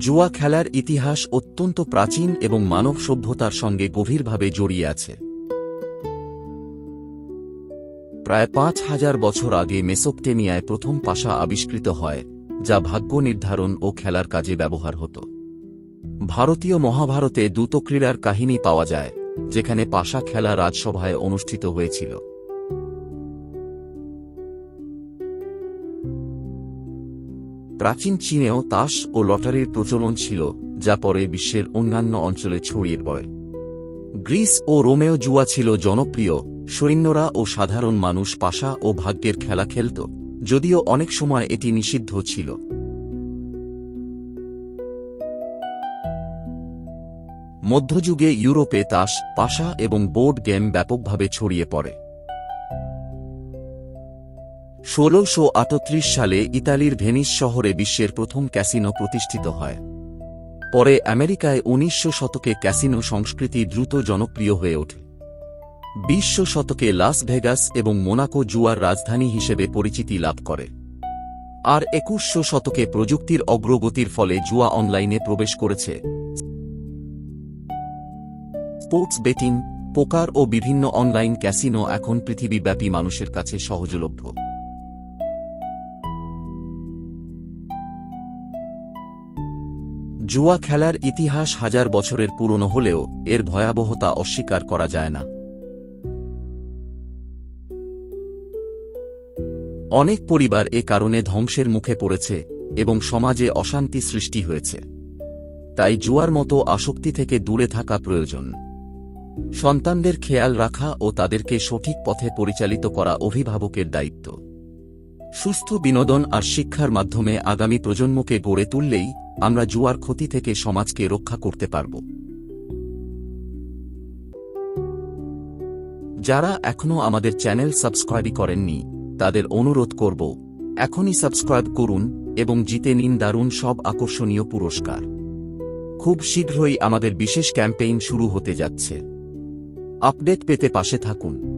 জুয়া খেলার ইতিহাস অত্যন্ত প্রাচীন এবং মানব সভ্যতার সঙ্গে গভীরভাবে জড়িয়ে আছে। প্রায় পাঁচ হাজার বছর আগে মেসোপটেমিয়ায় প্রথম পাশা আবিষ্কৃত হয়, যা ভাগ্য নির্ধারণ ও খেলার কাজে ব্যবহার হতো। ভারতীয় মহাভারতে দ্রুত ক্রীড়ার কাহিনী পাওয়া যায়, যেখানে পাশা খেলা রাজসভায় অনুষ্ঠিত হয়েছিল। প্রাচীন চীনেও তাস ও লটারির প্রচলন ছিল, যা পরে বিশ্বের অন্যান্য অঞ্চলে ছড়িয়ে পড়ে। গ্রিস ও রোমেও জুয়া ছিল জনপ্রিয়, সৈন্যরা ও সাধারণ মানুষ পাশা ও ভাগ্যের খেলা খেলত, যদিও অনেক সময় এটি নিষিদ্ধ ছিল। মধ্যযুগে ইউরোপে তাস, পাশা এবং বোর্ড গেম ব্যাপকভাবে ছড়িয়ে পড়ে। ষোলোশো সালে ইতালির ভেনিস শহরে বিশ্বের প্রথম ক্যাসিনো প্রতিষ্ঠিত হয়। পরে আমেরিকায় উনিশশো শতকে ক্যাসিনো সংস্কৃতি দ্রুত জনপ্রিয় হয়ে ওঠে। বিশ শতকে লাস ভেগাস এবং মোনাকো জুয়ার রাজধানী হিসেবে পরিচিতি লাভ করে। আর একুশশো শতকে প্রযুক্তির অগ্রগতির ফলে জুয়া অনলাইনে প্রবেশ করেছে। স্পোর্টস বেটিং, পোকার ও বিভিন্ন অনলাইন ক্যাসিনো এখন পৃথিবীব্যাপী মানুষের কাছে সহজলভ্য। জুয়া খেলার ইতিহাস হাজার বছরের পুরনো হলেও এর ভয়াবহতা অস্বীকার করা যায় না। অনেক পরিবার এ কারণে ধ্বংসের মুখে পড়েছে এবং সমাজে অশান্তি সৃষ্টি হয়েছে। তাই জুয়ার মতো আসক্তি থেকে দূরে থাকা প্রয়োজন। সন্তানদের খেয়াল রাখা ও তাদেরকে সঠিক পথে পরিচালিত করা অভিভাবকের দায়িত্ব। সুস্থ বিনোদন আর শিক্ষার মাধ্যমে আগামী প্রজন্মকে গড়ে তুললেই আমরা জুয়ার ক্ষতি থেকে সমাজকে রক্ষা করতে পারব। যারা এখনও আমাদের চ্যানেল সাবস্ক্রাইব করেননি, তাদের অনুরোধ করব, এখনই সাবস্ক্রাইব করুন এবং জিতে নিন দারুণ সব আকর্ষণীয় পুরস্কার। খুব শীঘ্রই আমাদের বিশেষ ক্যাম্পেইন শুরু হতে যাচ্ছে। আপডেট পেতে পাশে থাকুন।